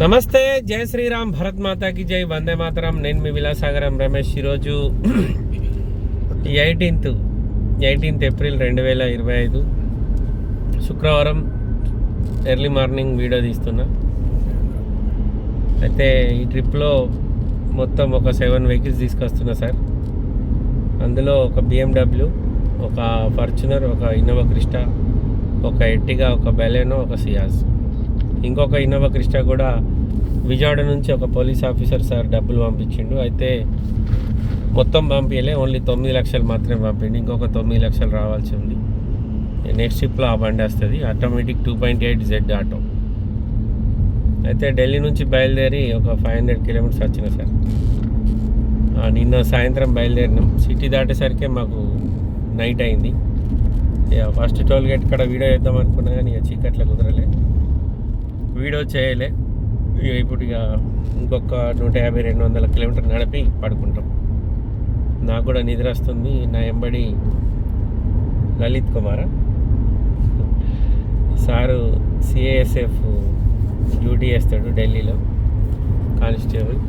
నమస్తే జై శ్రీరామ్ భరత్ మాతాకి జై వందే మాతరం. నేను మీ విలాసాగరం రమేష్. ఈరోజు ఎయిటీన్త్ ఎయిటీన్త్ ఏప్రిల్ రెండు వేల ఇరవై ఐదు శుక్రవారం ఎర్లీ మార్నింగ్ వీడియో తీస్తున్నా. అయితే ఈ ట్రిప్లో మొత్తం ఒక సెవెన్ వెహికల్స్ తీసుకొస్తున్నా సార్. అందులో ఒక బిఎండబ్ల్యూ ఒక ఫార్చునర్ ఒక ఇన్నోవా క్రిస్టా ఒక ఎట్టిగా ఒక బెలెనో ఒక సియాజ్. ఇంకొక ఇన్నోవా క్రిస్టా కూడా విజయవాడ నుంచి ఒక పోలీస్ ఆఫీసర్ సార్ డబ్బులు పంపించిండు. అయితే మొత్తం పంపించలే ఓన్లీ తొమ్మిది లక్షలు మాత్రమే పంపిండి. ఇంకొక తొమ్మిది లక్షలు రావాల్సి ఉంది. నెక్స్ట్ ట్రిప్లో ఆ బండి వస్తుంది. Automatic two point eight Z auto. అయితే ఢిల్లీ నుంచి బయలుదేరి ఒక ఫైవ్ హండ్రెడ్ కిలోమీటర్స్ వచ్చిన సార్. నిన్న సాయంత్రం బయలుదేరినాం. సిటీ దాటేసరికి మాకు నైట్ అయింది. ఫస్ట్ టోల్ గేట్ ఇక్కడ వీడియో చేద్దాం అనుకున్నా కానీ ఇక చీకట్లో కుదరలే. వీడియో చేయలే. ఇప్పుడు ఇక ఇంకొక నూట యాభై రెండు వందల కిలోమీటర్ నడిపి పడుకుంటాం. నాకు కూడా నిద్ర వస్తుంది. నా ఎంబడి Lalit Kumar. Sir CASF duty చేస్తాడు ఢిల్లీలో. కానిస్టేబుల్.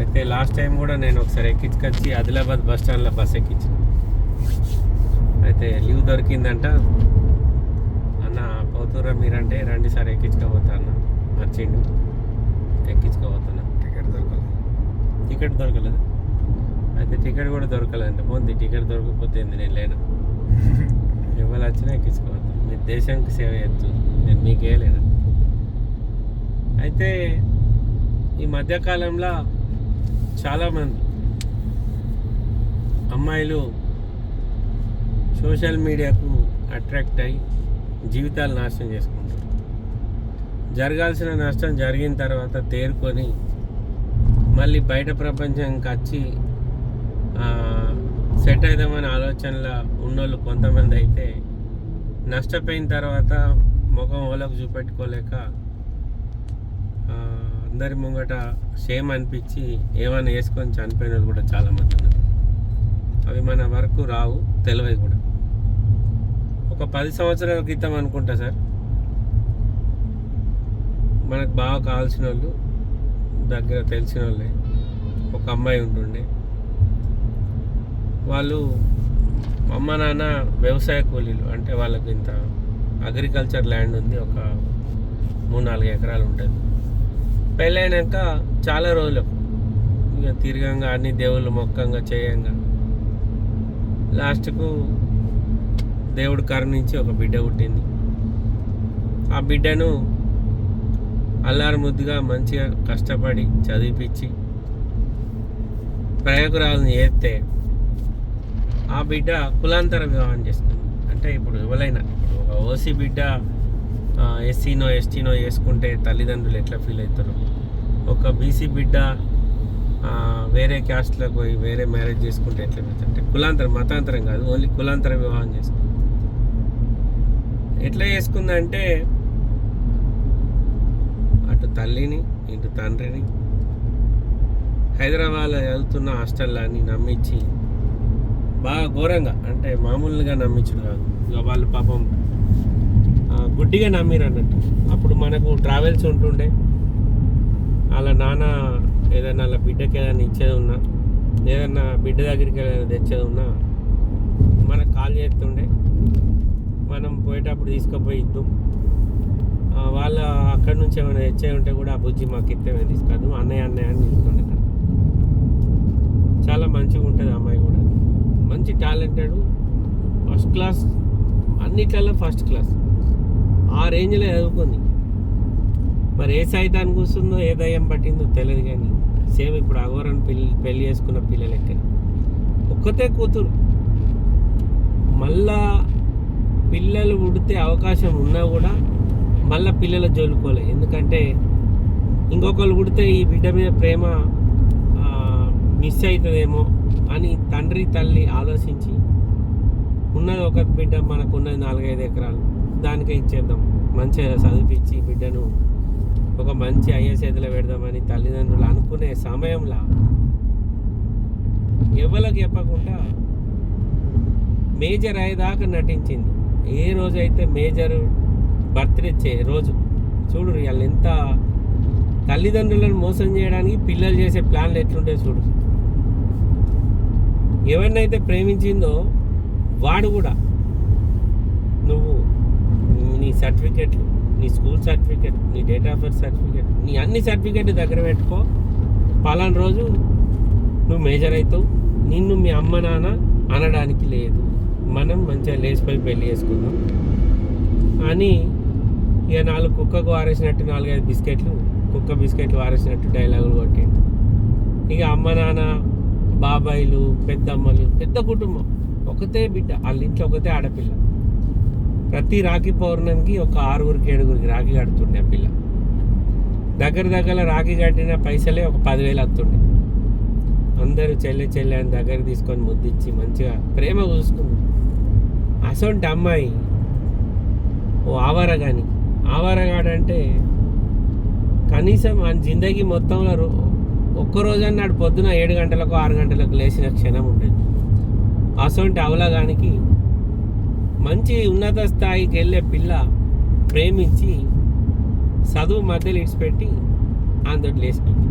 అయితే లాస్ట్ టైం కూడా నేను ఒకసారి ఎక్కించుకొచ్చి ఆదిలాబాద్ బస్ స్టాండ్లో బస్ ఎక్కించాను. అయితే లీవ్ దొరికిందంట. పోతురా మీరంటే రండి సార్ ఎక్కించుకోపోతా అన్న వచ్చిండు. ఎక్కించుకోపోతున్నా టికెట్ దొరకదు టికెట్ దొరకలేదు? అయితే టికెట్ కూడా దొరకలేదంట. పోంది టికెట్ దొరకకపోతే ఏంది నేను లేను. ఎవరు వచ్చినా ఎక్కించుకోవద్దు మీరు దేశానికి సేవ చేయొచ్చు. నేను మీకే లేను. అయితే ఈ మధ్యకాలంలో చాలామంది అమ్మాయిలు సోషల్ మీడియాకు అట్రాక్ట్ అయ్యి జీవితాలు నాశనం చేసుకుంటారు జరగాల్సిన నష్టం జరిగిన తర్వాత తేరుకొని మళ్ళీ బయట ప్రపంచంకి వచ్చి సెట్ అవుదామనే ఆలోచనలో ఉన్నోళ్ళు కొంతమంది అయితే నష్టపోయిన తర్వాత ముఖం ఓలకు చూపెట్టుకోలేక అందరి ముంగట షేమ్ అనిపించి ఏమైనా వేసుకొని చనిపోయిన వాళ్ళు కూడా చాలామంది ఉన్నారు. అవి మన వరకు రావు తెలివై కూడా. ఒక పది సంవత్సరాల క్రితం అనుకుంటా సార్. మనకు బాగా కావాల్సిన వాళ్ళు దగ్గర తెలిసిన వాళ్ళే ఒక అమ్మాయి ఉంటుండే. వాళ్ళు అమ్మ నాన్న వ్యవసాయ కూలీలు అంటే వాళ్ళకి ఇంత అగ్రికల్చర్ ల్యాండ్ ఉంది ఒక మూడు నాలుగు ఎకరాలు ఉంటుంది. పెళ్ళైనాక చాలా రోజులకు ఇక తిరగంగా అన్ని దేవుళ్ళు మొక్కంగా చేయంగా. లాస్ట్కు దేవుడు కరుణించి ఒక బిడ్డ పుట్టింది. ఆ బిడ్డను అల్లారు ముద్దుగా మంచిగా కష్టపడి చదివిపించి ప్రయోగరాలను చేస్తే ఆ బిడ్డ కులాంతర వివాహం చేసుకుంది. అంటే ఇప్పుడు ఎవరైనా ఇప్పుడు ఒక ఓసీ బిడ్డ ఎస్సీనో ఎస్టీనో చేసుకుంటే తల్లిదండ్రులు ఎట్లా ఫీల్ అవుతారు? ఒక బీసీ బిడ్డ వేరే క్యాస్ట్లకు పోయి వేరే మ్యారేజ్ చేసుకుంటే ఎట్లా అంటే కులాంతరం మతాంతరం కాదు ఓన్లీ కులాంతర వివాహం చేసుకుంటారు ఎట్లా చేసుకుందంటే అటు తల్లిని ఇటు తండ్రిని హైదరాబాద్లో చదువుతున్న హాస్టల్లని నమ్మించి బాగా ఘోరంగా అంటే మామూలుగా నమ్మించుడు కాదు. ఇక వాళ్ళు పాపం గుడ్డిగా నమ్మిరు అన్నట్టు. అప్పుడు మనకు ట్రావెల్స్ ఉంటుండే. వాళ్ళ నాన్న ఏదైనా వాళ్ళ బిడ్డకి ఏదైనా ఇచ్చేది ఉన్నా ఏదన్నా బిడ్డ దగ్గరికి ఏదైనా తెచ్చేది ఉన్నా మనకు కాల్ చేస్తుండే. మనం పోయేటప్పుడు తీసుకుపోయి ఇద్దాం. వాళ్ళ అక్కడి నుంచి ఏమైనా హెచ్చే ఉంటే కూడా ఆ బుజ్జి మాకు ఇస్తే మేము తీసుకొద్దాం అన్నయ్య అన్నయ్య అని తీసుకుండే చాలా మంచిగా ఉంటుంది అమ్మాయి కూడా. మంచి టాలెంటెడ్ ఫస్ట్ క్లాస్ అన్నిట్లలో ఫస్ట్ క్లాస్. ఆ రేంజ్లో చదువుకుంది. మరి ఏ సైతాన్ని కూర్చుందో ఏ దయ్యం పట్టిందో తెలియదు కానీ సేమ్ ఇప్పుడు అఘోరని పెళ్ళి పెళ్ళి చేసుకున్న పిల్లలు ఒక్కతే కూతురు. మళ్ళా పిల్లలు ఉడితే అవకాశం ఉన్నా కూడా మళ్ళీ పిల్లల జోలుకోలే. ఎందుకంటే ఇంకొకరు ఉడితే ఈ బిడ్డ మీద ప్రేమ మిస్ అవుతుందేమో అని తండ్రి తల్లి ఆలోచించి ఉన్నది ఒక బిడ్డ మనకు ఉన్నది నాలుగైదు ఎకరాలు దానికే ఇచ్చేద్దాం. మంచిగా చదివించి బిడ్డను ఒక మంచి అయ్యే చేతిలో పెడదామని తల్లిదండ్రులు అనుకునే సమయంలో ఎవరికి చెప్పకుండా మేజర్ అయ్యేదాకా నటించింది. ఏ రోజైతే మేజర్ బర్త్డే చే రోజు చూడు వాళ్ళు ఎంత తల్లిదండ్రులను మోసం చేయడానికి పిల్లలు చేసే ప్లాన్లు ఎట్లుంటాయి చూడు. ఎవరినైతే ప్రేమించిందో వాడు కూడా నువ్వు నీ సర్టిఫికెట్లు నీ స్కూల్ సర్టిఫికెట్ నీ డేట్ ఆఫ్ బర్త్ సర్టిఫికెట్ నీ అన్ని సర్టిఫికెట్లు దగ్గర పెట్టుకో. పలానా రోజు నువ్వు మేజర్ అవుతావు. నిన్ను మీ అమ్మ నాన్న అనడానికి లేదు. మనం మంచిగా లేచిపోయి పెళ్ళి చేసుకుందాం. అని ఇక నాలుగు కుక్కకు వారేసినట్టు నాలుగైదు బిస్కెట్లు కుక్క బిస్కెట్లు వారేసినట్టు డైలాగులు కొట్టిండు. ఇక అమ్మ నాన్న బాబాయిలు పెద్దమ్మలు పెద్ద కుటుంబం ఒకతే బిడ్డ వాళ్ళ ఇంట్లో ఒకతే ఆడపిల్ల. ప్రతి రాఖీ పౌర్ణమికి ఒక ఆరుగురికి ఏడుగురికి రాఖీ కడుతుండే ఆ పిల్ల. దగ్గర దగ్గర రాఖీ కట్టిన పైసలే ఒక పదివేలు వస్తుండే అందరూ చెల్లె చెల్లె అని దగ్గర తీసుకొని ముద్దిచ్చి మంచిగా ప్రేమ చూసుకుంది అసొంటి అమ్మాయి ఓ ఆవారగాని. ఆవారగాడంటే కనీసం ఆ జిందగీ మొత్తంలో రో- ఒక్క నాడు పొద్దున ఏడు గంటలకు ఆరు గంటలకు లేచిన క్షణం ఉండేది. అసొంటి అవలగానికి మంచి ఉన్నత స్థాయికి వెళ్ళే పిల్ల ప్రేమించి చదువు మధ్యలో ఇడిచిపెట్టి అందరు లేచిపోయింది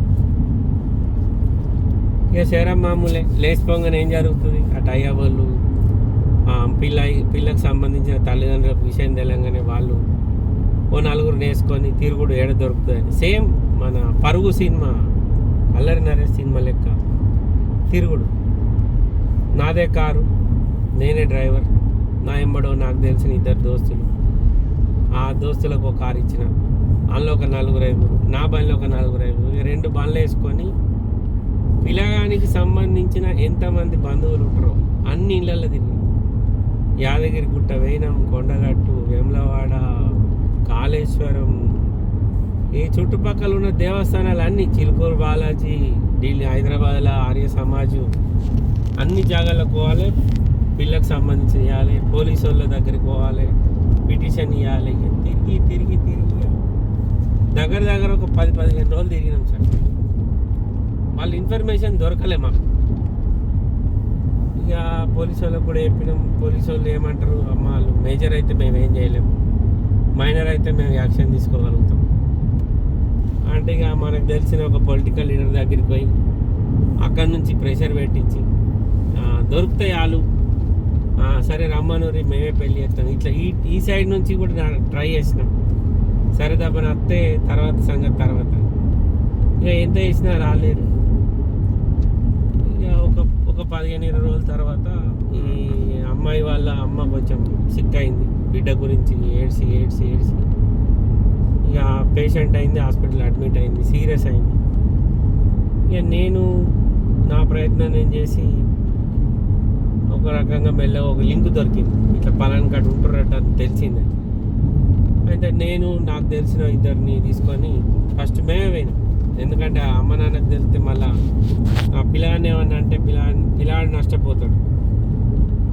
ఇక శరం మామూలే లేచిపోగానే ఏం జరుగుతుంది? అటు అయ్య వాళ్ళు పిల్ల పిల్లకు సంబంధించిన తల్లిదండ్రులకు విషయం తెలంగానే వాళ్ళు ఓ నలుగురు నేసుకొని తిరుగుడు ఏడ దొరుకుతుందని. సేమ్ మన పరుగు సినిమా అల్లరి నరేష్ సినిమా లెక్క తిరుగుడు. నాదే కారు నేనే డ్రైవర్ నా ఎంబడో నాకు తెలిసిన ఇద్దరు దోస్తులు. ఆ దోస్తులకు ఒక కారు ఇచ్చిన. అందులో ఒక నలుగురు ఐదుగురు. నా బండిలో ఒక నలుగురు ఐదుగురు. రెండు బండ్లు వేసుకొని పిల్లగానికి సంబంధించిన ఎంతమంది బంధువులు ఉంటారో అన్ని ఇళ్ళల్లో తిరిగి యాదగిరిగుట్ట వేయనం కొండగట్టు వేములవాడ కాళేశ్వరం. ఈ చుట్టుపక్కల ఉన్న దేవస్థానాలు అన్ని చిలుకూరు బాలాజీ ఢిల్లీ హైదరాబాద్లో ఆర్య సమాజు అన్ని జాగాలకు పోవాలి. పిల్లకు సంబంధించి ఇవ్వాలి. పోలీసు వాళ్ళ దగ్గరికి పోవాలి. పిటిషన్ ఇవ్వాలి. తిరిగి తిరిగి తిరిగి. దగ్గర దగ్గర ఒక పది పదిహేను రోజులు తిరిగినాం సార్. వాళ్ళ ఇన్ఫర్మేషన్ దొరకలే మాకు. ఇక పోలీసు వాళ్ళకి కూడా చెప్పినాం. పోలీసు వాళ్ళు ఏమంటారు? అమ్మ వాళ్ళు మేజర్ అయితే మేము ఏం చేయలేము మైనర్ అయితే మేము యాక్షన్ తీసుకోగలుగుతాం. అంటే ఇక మనకు తెలిసిన ఒక పొలిటికల్ లీడర్ దగ్గరికి పోయి అక్కడి నుంచి ప్రెషర్ పెట్టించి దొరుకుతాయి వాళ్ళు సరే రమ్మనూరి మేమే పెళ్ళి చేస్తాం. ఇట్లా ఈ ఈ సైడ్ నుంచి కూడా ట్రై చేసినాం. సరే తప్పని అత్తే తర్వాత సంగతి తర్వాత. ఇక ఎంత చేసినా రాలేరు ఒక పదిహేను ఇరవై రోజుల తర్వాత ఈ అమ్మాయి వాళ్ళ అమ్మ కొంచెం సిక్ అయింది బిడ్డ గురించి ఏడ్సి ఏడ్సి ఏడ్సి ఇక పేషెంట్ అయింది హాస్పిటల్ అడ్మిట్ అయింది సీరియస్ అయింది. ఇక నేను నా ప్రయత్నం నేను చేసి ఒక రకంగా మెల్లగా ఒక లింక్ దొరికింది. ఇట్లా పలానా కట్ ఉంటున్నట్టు అని తెలిసింది. అయితే నేను నాకు తెలిసిన ఇద్దరిని తీసుకొని ఫస్ట్ మేమే పోయినాం. ఎందుకంటే ఆ అమ్మ నాన్నకు తెలిస్తే మళ్ళా ఆ పిల్లాడిని ఏమన్నా అంటే పిల్లాడి పిల్లాడు నష్టపోతాడు.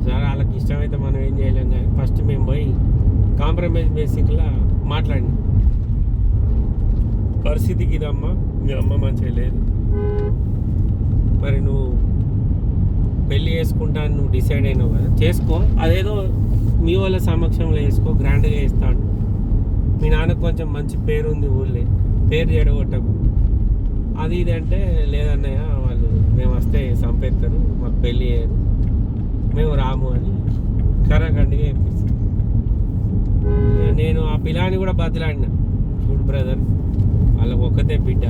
సరే వాళ్ళకి ఇష్టమైతే మనం ఏం చేయలేం కానీ ఫస్ట్ మేము పోయి కాంప్రమైజ్ బేసిక్లా మాట్లాడినాం. పరిస్థితికి ఇదమ్మా మీ అమ్మ మంచిగా లేదు. మరి నువ్వు పెళ్ళి చేసుకుంటా నువ్వు డిసైడ్ అయినావు కదా? చేసుకో. అదేదో మీ వాళ్ళ సమక్షంలో వేసుకో గ్రాండ్గా వేస్తాను మీ నాన్నకు కొంచెం మంచి పేరు ఉంది ఊళ్ళే. పేరు చెడగొట్టకు. అది ఇది అంటే లేదన్నయ్య మేము వస్తే చంపేస్తారు మాకు పెళ్ళి చేయరు. మేము రాము అని కరాఖండిగా చెప్పేసి. నేను ఆ పిల్లాని కూడా బతిలాడిన. చూడు బ్రదర్ వాళ్ళకి ఒక్కతే బిడ్డ.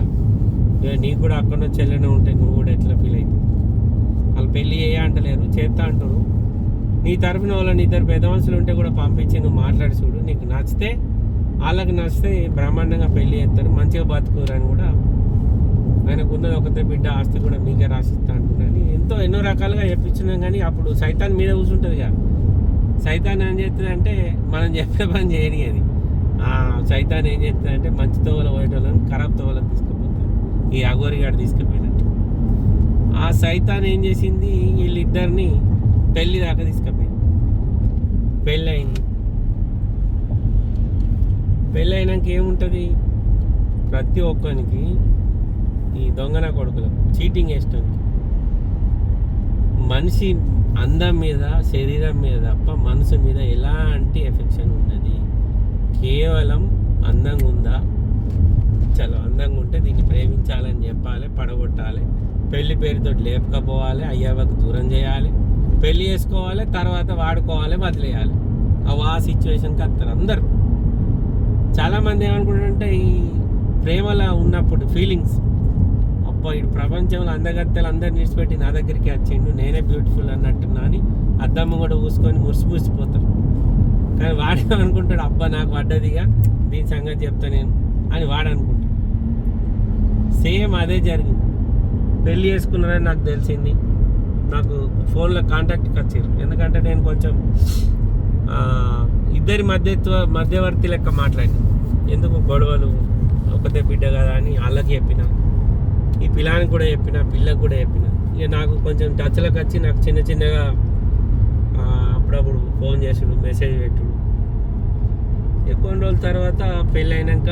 ఇక నీకు కూడా అక్కడ చెల్లెనే ఉంటే నువ్వు కూడా ఎట్లా ఫీల్ అవుతుంది వాళ్ళు పెళ్ళి చేయ అంటలేరు చేస్తా అంటారు నీ తరఫున వాళ్ళని ఇద్దరు పెద్ద మనుషులు ఉంటే కూడా పంపించి నువ్వు మాట్లాడి చూడు. నీకు నచ్చితే వాళ్ళకి నచ్చితే బ్రహ్మాండంగా పెళ్ళి చేస్తారు మంచిగా బతుకురు అని కూడా ఆయనకు ఉన్నది ఒకతే బిడ్డ ఆస్తి కూడా మీకే రాసిస్తా అంటున్నాను ఎంతో ఎన్నో రకాలుగా చెప్పించినాం కానీ అప్పుడు సైతాన్ మీద కూర్చుంటుంది కదా సైతాన్ ఏం చేస్తుంది అంటే మనం చెప్పే పని చేయని అది. సైతాన్ ఏం చేస్తుంది అంటే మంచి తోవలు పోయేటోళ్ళని ఖరాబ్ తోవలకు తీసుకుపోతారు ఈ అఘోరిగాడు తీసుకుపోయినట్టు. ఆ సైతాన్ ఏం చేసింది? వీళ్ళిద్దరిని పెళ్ళి దాకా తీసుకుపోయింది. పెళ్ళి అయింది పెళ్ళి అయినాక ఏముంటుంది? ప్రతి ఒక్కరికి ఈ దొంగన కొడుకులు చీటింగ్ వేస్తుంది మనిషి అందం మీద శరీరం మీద తప్ప మనసు మీద ఎలాంటి ఎఫెక్షన్ ఉండదు. కేవలం అందంగా ఉందా? చాలా అందంగా ఉంటే దీన్ని ప్రేమించాలని చెప్పాలి పడగొట్టాలి. పెళ్ళి పేరుతో లేపకపోవాలి అయ్యవకు దూరం చేయాలి. పెళ్ళి చేసుకోవాలి తర్వాత వాడుకోవాలి వదిలేయాలి. అవి ఆ సిచ్యువేషన్కి వస్తారు అందరు. చాలామంది ఏమనుకుంటారంటే ఈ ప్రేమలో ఉన్నప్పుడు ఫీలింగ్స్ అబ్బా ఇటు ప్రపంచంలో అందగత్తెలు అందరిని విడిచిపెట్టి నా దగ్గరికి వచ్చిండు. నేనే బ్యూటిఫుల్ అన్నట్టున్నా అని అద్దమ్మ కూడా పూసుకొని మురిసి మురిసిపోతారు కానీ వాడే అనుకుంటాడు అబ్బా నాకు పడ్డదిగా దీని సంగతి చెప్తా నేను అని వాడు అనుకుంటాడు. సేమ్ అదే జరిగింది. పెళ్ళి చేసుకున్నారని నాకు తెలిసింది. నాకు ఫోన్లో కాంటాక్ట్కి వచ్చారు. ఎందుకంటే నేను కొంచెం ఇద్దరి మధ్యత్వ మధ్యవర్తి లెక్క మాట్లాడి ఎందుకు గొడవలు? ఒకతే బిడ్డ కదా అని వాళ్ళకి చెప్పిన. ఈ పిల్లానికి కూడా చెప్పిన పిల్లకు కూడా చెప్పిన. ఇక నాకు కొంచెం టచ్లోకి వచ్చి నాకు చిన్న చిన్నగా అప్పుడప్పుడు ఫోన్ చేసుడు మెసేజ్ పెట్టుడు. ఎక్కువ రోజుల తర్వాత పెళ్ళి అయినాక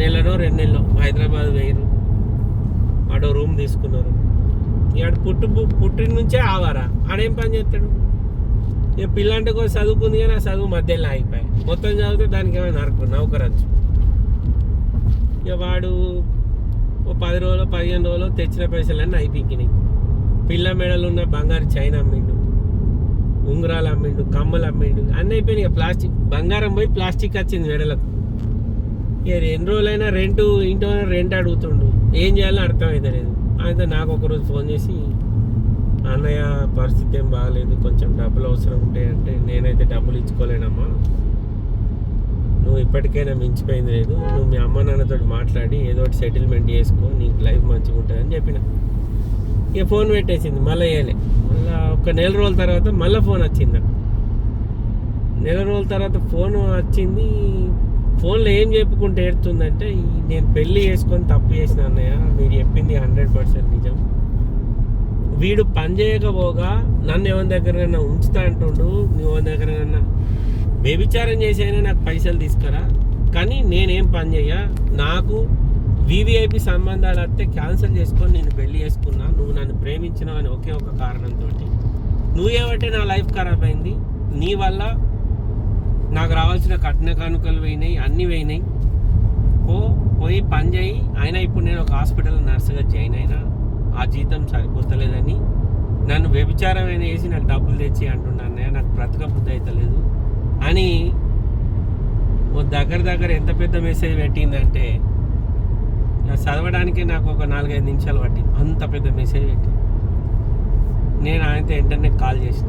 నెలనో రెండు నెలలో హైదరాబాద్ వేయరు ఆడో రూమ్ తీసుకున్నారు. ఇక పుట్టు పుట్టిన నుంచే ఆవారా? ఆడేం పని చేస్తాడు? ఇక పిల్లంటే కూడా చదువుకుంది కానీ ఆ చదువు మధ్యలో ఆగిపోయాయి. మొత్తం చదివితే దానికి ఏమైనా నరకు నౌకరచ్చు ఇక వాడు ఓ పది రోజులు పదిహేను రోజులు తెచ్చిన పైసలన్నీ అయిపోయినాయి. పిల్ల మెడలు ఉన్న బంగారు చైన్ అమ్మిండు ఉంగరాలు అమ్మిండు కమ్మలు అమ్మిండు అన్నీ అయిపోయినాయి. ఇక ప్లాస్టిక్ బంగారం పోయి ప్లాస్టిక్ వచ్చింది మెడలకు. ఇక ఎన్ని రోజులైనా రెంట్ ఇంటి రెంట్ అడుగుతుండు. ఏం చేయాలో అర్థమైతే అయితే నాకు ఒకరోజు ఫోన్ చేసి అన్నయ్య పరిస్థితి ఏం బాగాలేదు. కొంచెం డబ్బులు అవసరం ఉంటాయి అంటే నేనైతే డబ్బులు ఇచ్చుకోలేనమ్మా. నువ్వు ఇప్పటికైనా మించిపోయింది లేదు. నువ్వు మీ అమ్మ నాన్నతో మాట్లాడి ఏదో ఒకటి సెటిల్మెంట్ చేసుకో నీకు లైఫ్ మంచిగా ఉంటుందని చెప్పిన. ఇక ఫోన్ పెట్టేసింది మళ్ళీ వేయలే మళ్ళీ ఒక నెల రోజుల తర్వాత మళ్ళీ ఫోన్ వచ్చింది నెల రోజుల తర్వాత ఫోన్ వచ్చింది. ఫోన్లో ఏం చెప్పుకుంటే ఏడుతుందంటే నేను పెళ్ళి చేసుకొని తప్పు చేసిన అన్నయ్య మీరు చెప్పింది హండ్రెడ్ పర్సెంట్ నిజం. వీడు పని చేయకపోగా నన్ను ఎవరి దగ్గర ఉంచుతా అంటుండు నువ్వు ఎవరి దగ్గర వ్యభిచారం చేసైనా నాకు పైసలు తీసుకురా. కానీ నేనేం పని చేయ? నాకు వివిఐపి సంబంధాలు వస్తే క్యాన్సిల్ చేసుకొని నేను పెళ్ళి చేసుకున్నా. నువ్వు నన్ను ప్రేమించినావు అని ఒకే ఒక కారణంతో నువ్వేమంటే నా లైఫ్ ఖరాబ్ అయింది. నీ వల్ల నాకు రావాల్సిన కట్న కానుకలు పోయినాయి అన్నీ పోయినాయి. పో పోయి పని చేయి. అయినా ఇప్పుడు నేను ఒక హాస్పిటల్ నర్సుగా జాయిన్ అయినా ఆ జీతం సరిపోతలేదని. నన్ను వ్యభిచారం అయినా వేసి నాకు డబ్బులు తెచ్చి అంటున్నాను నాకు బ్రతకబుద్ధి అవుతలేదు అని ఓ దగ్గర దగ్గర ఎంత పెద్ద మెసేజ్ పెట్టిందంటే చదవడానికి నాకు ఒక నాలుగైదు నిమిషాలు పట్టింది. అంత పెద్ద మెసేజ్ పెట్టింది. నేను ఆయనతో వెంటనే కాల్ చేసిన.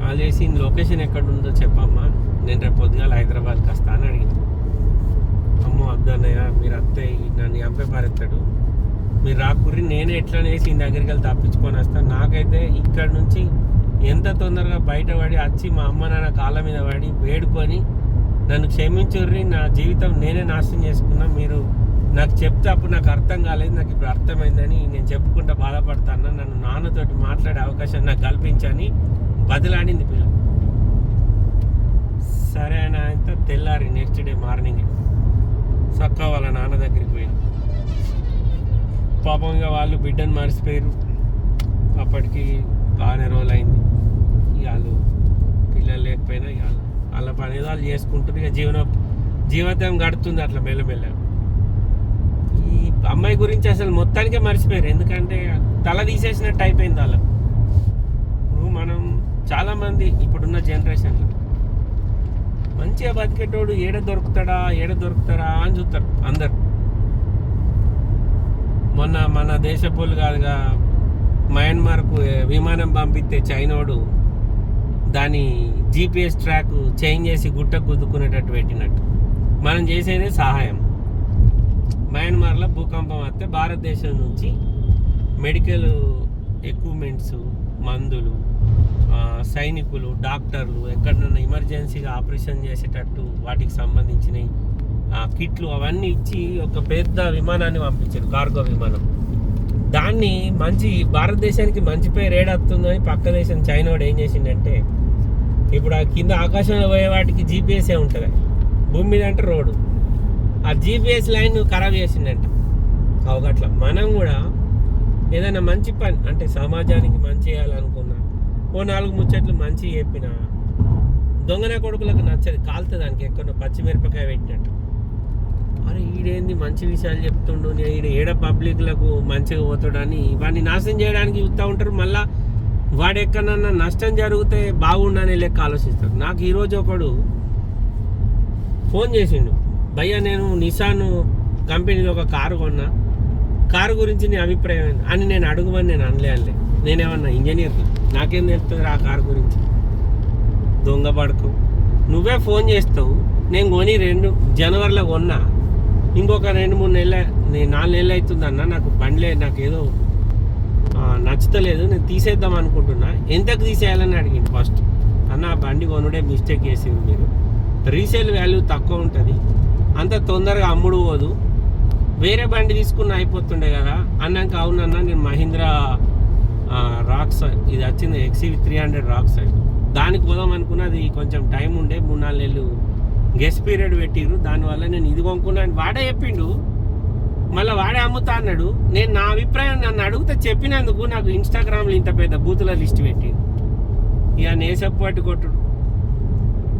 కాల్ చేసి లొకేషన్ ఎక్కడ ఉందో చెప్పమ్మా. నేను రేపు పొద్దుగాల హైదరాబాద్కి వస్తా అని అడిగింది అమ్మో వద్దన్నయ్య మీరు అత్తే నన్ను అబ్బాయి పారెత్తాడు మీరు రాకుర్రి నేనే ఎట్లనేసి దగ్గరికి వెళ్ళి తప్పించుకొని వస్తాను నాకైతే ఇక్కడ నుంచి ఎంత తొందరగా బయటపడి వచ్చి మా అమ్మ నాన్న కాళ్ళ మీద పడి వేడుకొని నన్ను క్షమించుర్రి నా జీవితం నేనే నాశనం చేసుకున్నా మీరు నాకు చెప్తే అప్పుడు నాకు అర్థం కాలేదు నాకు ఇప్పుడు అర్థమైందని నేను చెప్పుకుంటా బాధపడతాను నన్ను నాన్నతోటి మాట్లాడే అవకాశం నాకు కల్పించని బదిలాడింది పిల్ల. సరే అని ఆయనతో తెల్లారి నెక్స్ట్ డే మార్నింగ్ చక్క వాళ్ళ నాన్న దగ్గరికి పోయింది పాపంగా వాళ్ళు బిడ్డను మర్చిపోయారు అప్పటికి బాగానే రోజులు అయింది వాళ్ళు పిల్లలు లేకపోయినా ఇక వాళ్ళు వాళ్ళ పని ఏదో వాళ్ళు చేసుకుంటారు ఇక జీవన జీవితం గడుతుంది అట్లా మెల్లమెల్ల ఈ అమ్మాయి గురించి అసలు మొత్తానికే మర్చిపోయారు. ఎందుకంటే తల తీసేసినట్టు అయిపోయింది వాళ్ళకు. మనం చాలామంది ఇప్పుడున్న జనరేషన్లో మంచిగా బతికేటోడు ఏడ దొరుకుతాడా ఏడ దొరుకుతారా అని చూస్తారు అందరు. మొన్న మన దేశపోలు కాదుగా మయన్మార్కు విమానం పంపిస్తే చైనోడు దాని జీపీఎస్ ట్రాక్ చేంజ్ చేసి గుట్టకు గుద్దుకునేటట్టు పెట్టినట్టు. మనం చేసేదే సహాయం. మయన్మార్లో భూకంపం వస్తే భారతదేశం నుంచి మెడికల్ ఎక్విప్మెంట్స్ మందులు సైనికులు డాక్టర్లు ఎక్కడన్నా ఎమర్జెన్సీగా ఆపరేషన్ చేసేటట్టు వాటికి సంబంధించినవి కిట్లు అవన్నీ ఇచ్చి ఒక పెద్ద విమానాన్ని పంపించారు కార్గో విమానం. దాన్ని మంచి భారతదేశానికి మంచి పేరు ఏడవుతుందని పక్క దేశం చైనా వాడు ఏం చేసిండంటే ఇప్పుడు ఆ కింద ఆకాశంలో పోయే వాటికి జీపీఎస్ఏ ఉంటుంది. భూమి మీద అంటే రోడ్డు. ఆ జీపీఎస్ లైన్ ఖరాబ్ చేసిండంట. అవగట్ల మనం కూడా ఏదైనా మంచి పని అంటే సమాజానికి మంచి చేయాలనుకున్నా ఓ నాలుగు ముచ్చట్లు మంచి చెప్పిన దొంగన కొడుకులకు నచ్చదు కాలుతుంది దానికి ఎక్కడో పచ్చిమిరపకాయ పెట్టినట్టు. ఈడేంది మంచి విషయాలు చెప్తుండు ఈడ ఏడ పబ్లిక్లకు మంచిగా పోతాడని వాడిని నాశనం చేయడానికి చూస్తూ ఉంటారు. మళ్ళా వాడు ఎక్కడన్నా నష్టం జరిగితే బాగుండని లెక్క ఆలోచిస్తారు నాకు ఈరోజు ఒకడు ఫోన్ చేసిండు. భయ్యా నేను నిసాన్ కంపెనీలో ఒక కారు కొన్నా. కారు గురించి నీ అభిప్రాయం అని నేను అడుగుమని నేను అనలే అనలే. నేనేమన్నా ఇంజనీర్ నాకేం తెలుస్తుంది ఆ కారు గురించి? దొంగ పడకు. నువ్వే ఫోన్ చేస్తావు. నేను కొని రెండు జనవరిలో కొన్నా. ఇంకొక రెండు మూడు నెలల నేను నాలుగు నెలలు అవుతుందన్న నాకు బండ్లే నాకు ఏదో నచ్చుతలేదు నేను తీసేద్దాం అనుకుంటున్నా. ఎంతకు తీసేయాలని అడిగింది ఫస్ట్ అన్న బండి కొనుడే మిస్టేక్ చేసింది మీరు. రీసేల్ వాల్యూ తక్కువ ఉంటుంది. అంత తొందరగా అమ్ముడు పోదు. వేరే బండి తీసుకున్న అయిపోతుండే కదా. అన్నాక అవునన్నా నేను మహీంద్రా రాక్స్ ఇది వచ్చింది ఎక్సీ త్రీ హండ్రెడ్ రాక్స్ దానికి పోదాం అనుకున్నది కొంచెం టైం ఉండే మూడు నాలుగు నెలలు గెస్ట్ పీరియడ్ పెట్టిర్రు దానివల్ల నేను ఇది కొనుక్కున్నాను వాడే చెప్పిండు. మళ్ళీ వాడే అమ్ముతా అన్నాడు. నేను నా అభిప్రాయం నన్ను అడిగితే చెప్పినందుకు నాకు ఇన్స్టాగ్రామ్లో ఇంత పెద్ద బూతుల లిస్ట్ పెట్టి ఇక నేసప్పటి కొట్టుడు.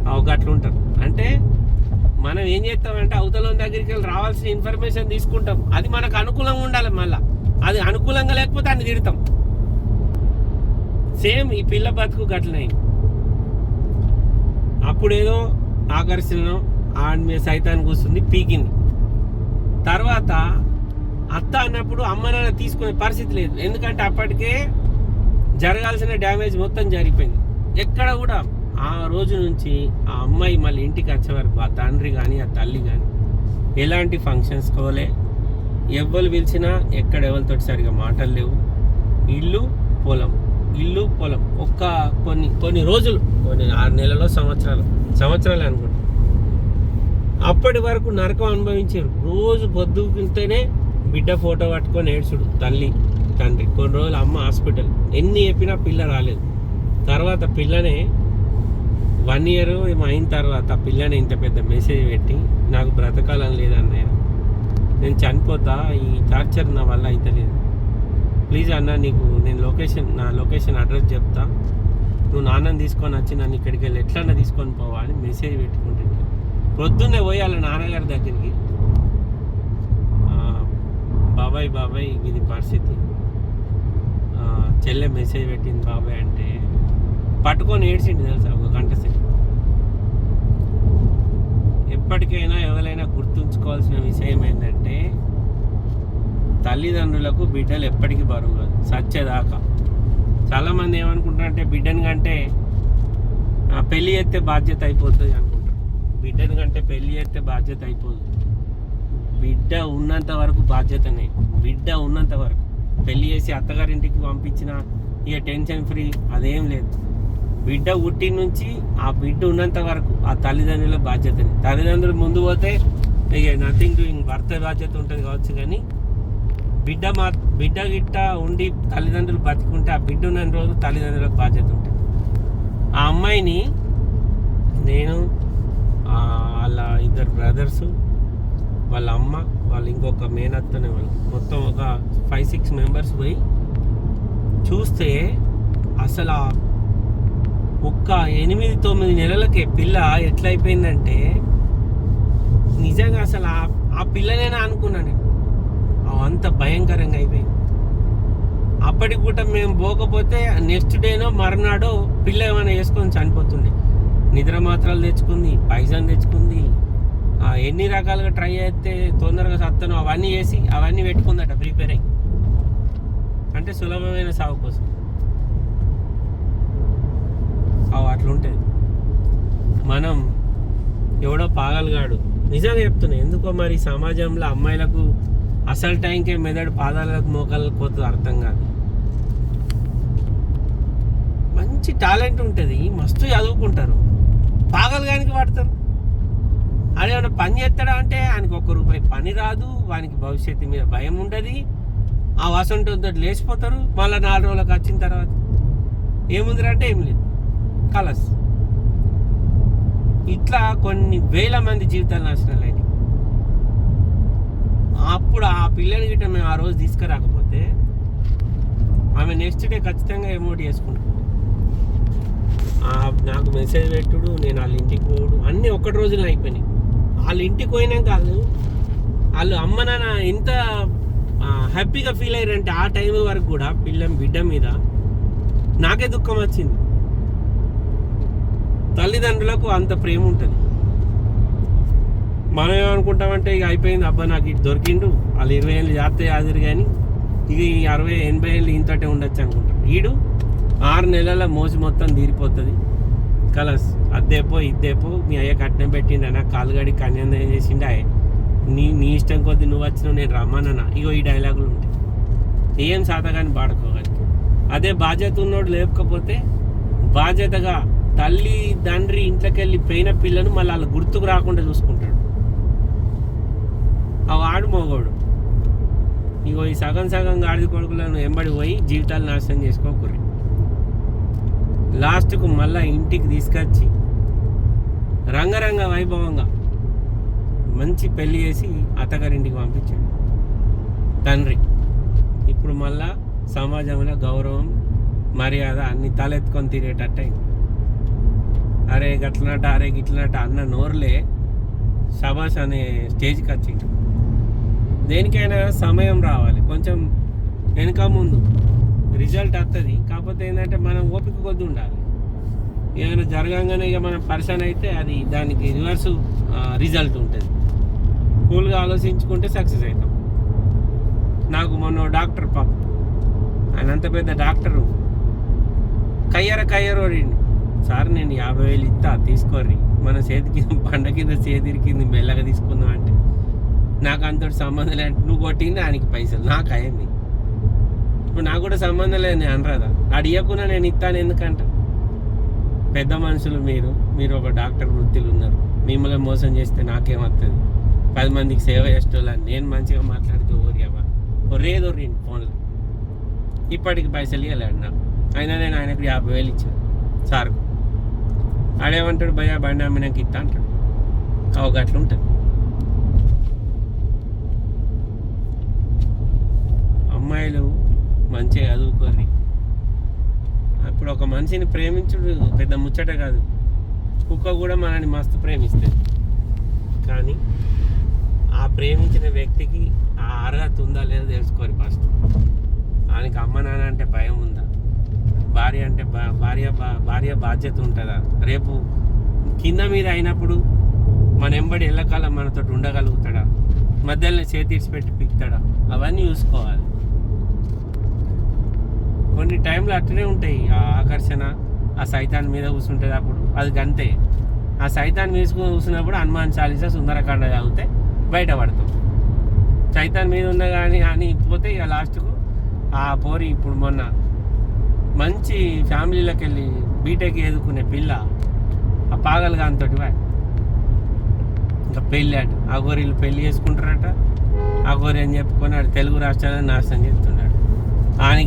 ఒక అంటే మనం ఏం చేస్తామంటే అవతల దగ్గరికి వెళ్ళి రావాల్సిన ఇన్ఫర్మేషన్ తీసుకుంటాం. అది మనకు అనుకూలంగా ఉండాలి మళ్ళా. అది అనుకూలంగా లేకపోతే అన్ని తిడతాం. సేమ్ ఈ పిల్ల బతుకు గట్లనే అప్పుడేదో ఆకర్షణ ఆడ మీద సైతానికి వస్తుంది పీకింది. తర్వాత అత్త అన్నప్పుడు అమ్మ నాన్న తీసుకునే పరిస్థితి లేదు. ఎందుకంటే అప్పటికే జరగాల్సిన డ్యామేజ్ మొత్తం జరిగిపోయింది. ఎక్కడ కూడా ఆ రోజు నుంచి ఆ అమ్మాయి మళ్ళీ ఇంటికి వచ్చే వరకు ఆ తండ్రి కానీ ఆ తల్లి కానీ ఎలాంటి ఫంక్షన్స్ కోలే. ఎవ్వరు పిలిచినా ఎక్కడ ఎవరితో సరిగా మాటలు లేవు. ఇల్లు పొలం. ఇల్లు పొలం. ఒక్క కొన్ని కొన్ని రోజులు కొన్ని ఆరు నెలలో సంవత్సరాలు. సంవత్సరాలు అనుకుంటా. అప్పటి వరకు నరకం అనుభవించారు. రోజు పొద్దుకుంటేనే బిడ్డ ఫోటో పట్టుకొని ఏడ్చుడు తల్లి తండ్రి. కొన్ని రోజులు అమ్మ హాస్పిటల్. ఎన్ని చెప్పినా పిల్ల రాలేదు. తర్వాత పిల్లనే వన్ ఇయర్ ఏమో అయిన తర్వాత ఆ పిల్లని ఇంత పెద్ద మెసేజ్ పెట్టి నాకు బ్రతకాలని లేదన్నయ్య నేను చనిపోతా ఈ టార్చర్ నా వల్ల అయితే లేదు ప్లీజ్ అన్న నీకు నేను లొకేషన్ నా లొకేషన్ అడ్రస్ చెప్తా. నువ్వు నాన్నని తీసుకొని వచ్చి నన్ను ఇక్కడికి వెళ్ళి ఎట్లన్నా తీసుకొని పోవా అని మెసేజ్ పెట్టుకుంటుంది. పొద్దున్నే పోయాలి నాన్నగారి దగ్గరికి బాబాయ్ బాబాయ్ ఇది పరిస్థితి. చెల్లె మెసేజ్ పెట్టింది బాబాయ్ అంటే పట్టుకొని ఏడ్చిండు తెలుసా ఒక గంట సేపు. ఎప్పటికైనా ఎవరైనా గుర్తుంచుకోవాల్సిన విషయం ఏంటంటే తల్లిదండ్రులకు బిడ్డలు ఎప్పటికీ బరువు కాదు. సచ్చేదాకా చాలామంది ఏమనుకుంటారంటే బిడ్డని కంటే ఆ, చేస్తే బాధ్యత అయిపోతుంది అనుకుంటారు. బిడ్డని కంటే పెళ్ళి చేస్తే బాధ్యత అయిపోదు. బిడ్డ ఉన్నంత వరకు బాధ్యతనే. బిడ్డ ఉన్నంత వరకు. పెళ్ళి చేసి అత్తగారింటికి పంపించిన ఇక టెన్షన్ ఫ్రీ అదేం లేదు. బిడ్డ పుట్టి నుంచి ఆ బిడ్డ ఉన్నంత వరకు ఆ తల్లిదండ్రుల బాధ్యతనే. తల్లిదండ్రులు ముందు పోతే ఇక నథింగ్ డూయింగ్ భర్త బాధ్యత ఉంటుంది కావచ్చు కానీ బిడ్డ మా బిడ్డ గిట్ట ఉండి తల్లిదండ్రులు బతికుంటే ఆ బిడ్డ ఉన్న రోజు తల్లిదండ్రులకు బాధ్యత ఉంటుంది. ఆ అమ్మాయిని నేను వాళ్ళ ఇద్దరు బ్రదర్స్ వాళ్ళ అమ్మ వాళ్ళు ఇంకొక మేనత్తనే వాళ్ళు. మొత్తం ఒక ఫైవ్ సిక్స్ మెంబర్స్ పోయి చూస్తే అసలు ఆ ఒక్క ఎనిమిది తొమ్మిది నెలలకే పిల్ల ఎట్లయిపోయిందంటే నిజంగా అసలు ఆ ఆ పిల్లనేనా అనుకున్నా నేను. అంత భయంకరంగా అయిపోయింది. అప్పటికి కూడా మేము పోకపోతే నెక్స్ట్ డేనో మర్నాడో పిల్ల ఏమైనా వేసుకొని చనిపోతుండే. నిద్ర మాత్రలు తెచ్చుకుంది పైజన్ తెచ్చుకుంది. ఎన్ని రకాలుగా ట్రై చేస్తే తొందరగా సత్తను అవన్నీ చేసి అవన్నీ పెట్టుకుందట ప్రిపేర్ అయ్యి అంటే సులభమైన సాగు కోసం. అవు అట్లుంటుంది. మనం ఎవడో పాగలగాడు నిజంగా చెప్తున్నా ఎందుకో మరి సమాజంలో అమ్మాయిలకు అసలు టైంకే మెదడు పాదాలకు మోకాలకు పోతుంది అర్థం కాదు. మంచి టాలెంట్ ఉంటుంది. మస్తు చదువుకుంటారు. పాగలగానికి వాడతారు. ఆడేమైనా పని చేస్తాడా అంటే ఆయనకు ఒక్క రూపాయి పని రాదు. వానికి భవిష్యత్తు మీద భయం ఉండదు. ఆ వసంతంతో లేచిపోతారు. మళ్ళీ నాలుగు రోజులకు వచ్చిన తర్వాత. ఏముందిరా అంటే ఏం లేదు. కలస్. ఇట్లా కొన్ని వేల మంది జీవితాలు నాశనాలు అయినాయి. అప్పుడు ఆ పిల్లని గిట్ట మేము ఆ రోజు తీసుకురాకపోతే ఆమె నెక్స్ట్ డే ఖచ్చితంగా ఎమోట్ చేసుకుంటాం నాకు మెసేజ్ పెట్టుడు నేను వాళ్ళ ఇంటికి పోడు అన్నీ ఒక్కటి రోజులు అయిపోయినాయి. వాళ్ళ ఇంటికి పోయినాం కాదు వాళ్ళు అమ్మ నాన్న ఎంత హ్యాపీగా ఫీల్ అయ్యారంటే ఆ టైం వరకు కూడా పిల్లం బిడ్డ మీద నాకే దుఃఖం వచ్చింది. తల్లిదండ్రులకు అంత ప్రేమ ఉంటుంది. మనం ఏమనుకుంటామంటే ఇక అయిపోయింది. అబ్బా నాకు ఇటు దొరికిండు. వాళ్ళు ఇరవై ఏళ్ళు జాతే హాజరు కానీ ఇక ఈ అరవై ఎనభై ఏళ్ళు ఇంతటే ఉండొచ్చు అనుకుంటాం. వీడు ఆరు నెలల మోసి మొత్తం తీరిపోతుంది. కలస్ అద్దేపో ఇద్దేపో మీ అయ్య కట్నం పెట్టిండు అన్న కాలుగడి కన్యాదానం చేసిండు అయ్యే నీ నీ ఇష్టం కొద్ది నువ్వు వచ్చినావు నేను రమ్మనన్నా. ఇగో ఈ డైలాగులు ఉంటాయి. ఏం సాధగాని పాడుకోగలి అదే బాధ్యత ఉన్నోడు లేకపోతే బాధ్యతగా తల్లి తండ్రి ఇంట్లోకి వెళ్ళి పోయిన పిల్లను మళ్ళీ వాళ్ళ గుర్తుకు రాకుండా చూసుకుంటాడు. ఆ వాడు మోగోడు. ఇగో ఈ సగం సగం గాడిద కొడుకులను ఎంబడి పోయి జీవితాలు నాశనం చేసుకోకూరి లాస్ట్కు మళ్ళా ఇంటికి తీసుకొచ్చి రంగరంగ వైభవంగా మంచి పెళ్ళి చేసి అత్తగారింటికి పంపించాడు. తండ్రి. ఇప్పుడు మళ్ళా సమాజంలో గౌరవం మర్యాద అన్ని తలెత్తుకొని తిరిగేటట్టు అరే గట్లనట అరే గిట్లనట అన్న నోరులే షబాష్ అనే స్టేజ్కి వచ్చింది దేనికైనా సమయం రావాలి. కొంచెం వెనుక ముందు రిజల్ట్ వస్తుంది కాకపోతే ఏంటంటే మనం ఓపిక కొద్ది ఉండాలి. ఏమైనా జరగంగానే ఇక మనం పర్సన్ అయితే అది దానికి రివర్స్ రిజల్ట్ ఉంటుంది. కూల్గా ఆలోచించుకుంటే సక్సెస్ అవుతాం నాకు మొన్న డాక్టర్ పాప ఆయన అంత పెద్ద డాక్టరు కయ్యర కయ్యరోడిండు సార్ నేను యాభై వేలు ఇస్తా తీసుకోర్రి. మన చేతికి పండ కింద చేతిరి కింద మెల్లగా తీసుకుందాం అంటే. నాకు అంతటి సంబంధం లేదు నువ్వు కొట్టింది ఆయనకి పైసలు. నాకు అయింది. ఇప్పుడు నాకు కూడా సంబంధం లేదు నేను అనరాదా? అడిగకుండా నేను ఇస్తాను ఎందుకంట? పెద్ద మనుషులు మీరు మీరు ఒక డాక్టర్ వృత్తిలో ఉన్నారు. మిమ్మల్ని మోసం చేస్తే నాకేమవుతుంది పది మందికి సేవ చేసేవాళ్ళని నేను మంచిగా మాట్లాడితే ఓరియావా ఒరేదో రెండు ఫోన్లో. ఇప్పటికి పైసలు ఇవ్వలేడు నాకు అయినా నేను ఆయనకు యాభై వేలు ఇచ్చాను. సార్కు. ఆడేమంటాడు భయ బండి అమ్మినాక ఇస్తా అంటాడు. అవగట్లు ఉంటుంది అమ్మాయిలు మంచిగా చదువుకొని. అప్పుడు ఒక మనిషిని ప్రేమించుడు పెద్ద ముచ్చట కాదు. కుక్క కూడా మనని మస్తు ప్రేమిస్తుంది కానీ ఆ ప్రేమించిన వ్యక్తికి ఆ అర్హత ఉందా లేదా తెలుసుకోరు ఫస్ట్. ఆయనకి అమ్మ నాన్న అంటే భయం ఉందా? భార్య అంటే బా- భార్య బా- భార్య బాధ్యత ఉంటుందా? రేపు కింద మీద అయినప్పుడు మన ఎంబడి ఎల్లకాలం మనతో ఉండగలుగుతాడా? మధ్యలో చేతిడ్చి పెట్టి పిక్తాడా? అవన్నీ చూసుకోవాలి. కొన్ని టైంలో అట్లనే ఉంటాయి. ఆ ఆకర్షణ ఆ సైతాన్ మీద కూర్చుంటుంది అప్పుడు. అది అంతే ఆ సైతాన్ మీద కూర్చున్నప్పుడు హనుమాన్ చాలీసా సుందరకాండ చదివితే బయటపడతాం. సైతాన్ మీద ఉన్న కానీ అని పోతే ఇక లాస్ట్కు ఆ పోరి ఇప్పుడు మొన్న మంచి ఫ్యామిలీలోకి వెళ్ళి బీటెక్ ఎదుర్కొనే పిల్ల ఆ పాగలు కానితోటి బాయ్ ఇంకా పెళ్ళి అట. ఆ గోరీలు పెళ్ళి చేసుకుంటారట. ఆ గోరి అని చెప్పుకొని ఆడు తెలుగు రాష్ట్రాలను నాశనం చేస్తున్నాడు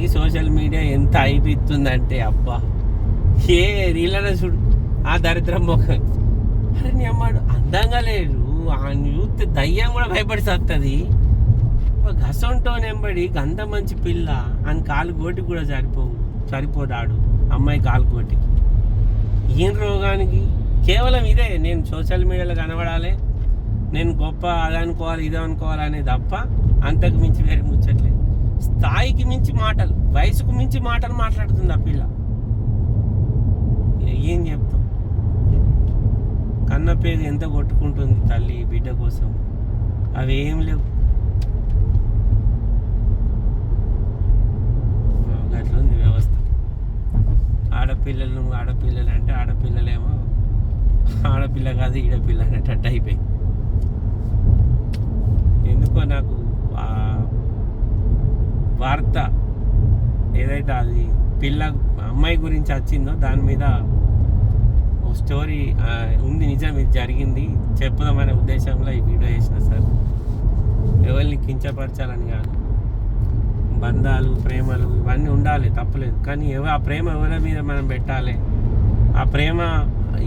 సోషల్ మీడియా ఎంత అయిపోతుందంటే అబ్బా. ఏ రీలన చూడు ఆ దరిద్రం మొక్క అరే నీ అమ్మాడు అందంగా లేడు ఆ యూత్ దయ్యం కూడా భయపడి సత్తది. గసంటో నెంబడి గంత మంచి పిల్ల అని కాలు కోటికి కూడా సరిపోవు సరిపోడాడు అమ్మాయి కాలు గోటికి. ఈయన రోగానికి? కేవలం ఇదే నేను సోషల్ మీడియాలో కనబడాలి. నేను గొప్ప అది అనుకోవాలి ఇది అనుకోవాలి అనేది తప్ప అంతకు మించి వేరే ముచ్చట్లేదు. స్థాయికి మించి మాటలు వయసుకు మించి మాటలు మాట్లాడుతుంది ఆ పిల్ల. ఏం చెప్తాం? కన్న పేరు ఎంత కొట్టుకుంటుంది తల్లి బిడ్డ కోసం? అవి ఏం లేవు. అట్లా ఉంది వ్యవస్థ. ఆడపిల్లలు ఆడపిల్లలు అంటే ఆడపిల్లలేమో. ఆడపిల్ల కాదు ఈడపిల్ల అనేటట్టు అయిపోయింది. ఎందుకో నాకు ఆ వార్త ఏదైతే అది పిల్ల అమ్మాయి గురించి వచ్చిందో దాని మీద ఓ స్టోరీ ఉంది నిజం ఇది జరిగింది. చెప్పుదామనే ఉద్దేశంలో ఈ వీడియో చేసిన సార్. ఎవరిని కించపరచాలని కాదు. బంధాలు ప్రేమలు ఇవన్నీ ఉండాలి తప్పలేదు. కానీ ఎవ ఆ ప్రేమ ఎవరి మీద మనం పెట్టాలి? ఆ ప్రేమ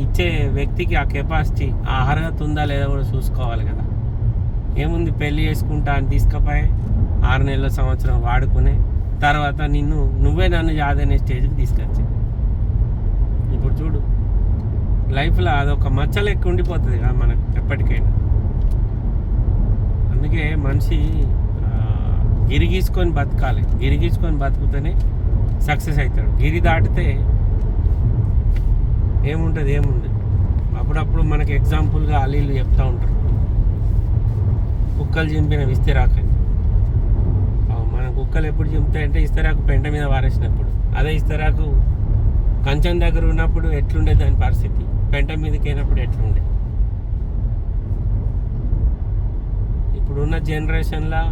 ఇచ్చే వ్యక్తికి ఆ కెపాసిటీ ఆ అర్హత ఉందా లేదా కూడా చూసుకోవాలి కదా. ఏముంది పెళ్ళి చేసుకుంటా అని తీసుకపోయి? ఆరు నెలల సంవత్సరం వాడుకునే తర్వాత నిన్ను నువ్వే నన్ను యాదనే స్టేజ్కి తీసుకొచ్చి. ఇప్పుడు చూడు లైఫ్లో అదొక మచ్చ లెక్క ఉండిపోతుంది కదా మనకు ఎప్పటికైనా. అందుకే మనిషి గిరిగీసుకొని బతకాలి. గిరిగీసుకొని బతుకుతేనే సక్సెస్ అవుతాడు గిరి దాటితే ఏముంటుంది ఏముండదు. అప్పుడప్పుడు మనకి ఎగ్జాంపుల్గా అలీలు చెప్తూ ఉంటారు. కుక్కలు చింపిన విస్తరాకని. ఆ, కుక్కలు ఎప్పుడు చింపుతాయంటే ఇస్తరాకు పెంట మీద వారేసినప్పుడు. అదే ఇస్తరాకు కంచం దగ్గర ఉన్నప్పుడు ఎట్లుండే దాని పరిస్థితి? పెంట మీదకి అయినప్పుడు ఎట్లుండే? ఇప్పుడున్న జనరేషన్లో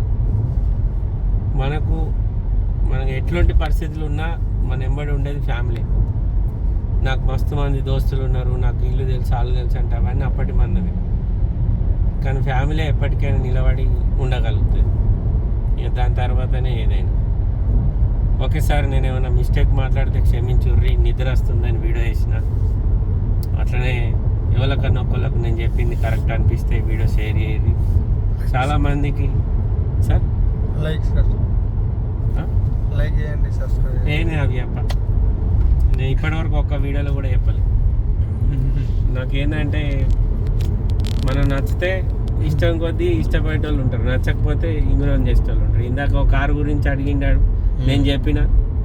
మనకు మనకు ఎట్లాంటి పరిస్థితులు ఉన్నా మన ఎంబడి ఉండేది ఫ్యామిలీ. నాకు మస్తు మంది దోస్తులు ఉన్నారు నాకు ఇల్లు తెలుసు వాళ్ళు తెలుసు అంటే అవన్నీ అప్పటి మందమే. కానీ ఫ్యామిలీ ఎప్పటికైనా నిలబడి ఉండగలుగుతుంది. ఇక దాని తర్వాతనే ఏదైనా. ఒకేసారి నేను ఏమైనా మిస్టేక్ మాట్లాడితే క్షమించుర్రి నిద్ర వస్తుందని వీడియో వేసిన అట్లనే ఎవరికన్నా ఒకళ్ళకు నేను చెప్పింది కరెక్ట్ అనిపిస్తే వీడియో షేర్ చేయరు చాలా మందికి సార్? Like sir? లైక్ చేయండి సబ్స్క్రైబ్ నేనే అవి చెప్ప? నేను ఇప్పటివరకు ఒక్క వీడియోలో కూడా చెప్పలేదు నాకేంటంటే మనం నచ్చితే ఇష్టం కొద్దీ ఇష్టపడే వాళ్ళు ఉంటారు. నచ్చకపోతే ఇగ్నోర్ చేసే వాళ్ళు ఉంటారు. ఇందాక ఒక కారు గురించి అడిగిండాడు. నేను చెప్పిన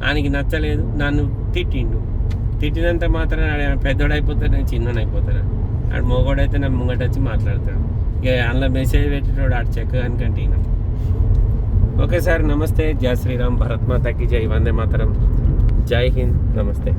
ఆయనకి నచ్చలేదు. నన్ను తిట్టిండు. తిట్టినంత మాత్రం పెద్దోడైపోతాడు నేను చిన్ననైపోతాను ఆడు మొగోడైతే నా ముంగట వచ్చి మాట్లాడతాడు. ఇక అందులో మెసేజ్ పెట్టేటోడు ఆడు చెక్క కనుకంటే ఈయన ఓకే సార్ నమస్తే. జై శ్రీరామ్. భరత్ మాతాకి జై. వందే మాతరం. జై హింద్. నమస్తే.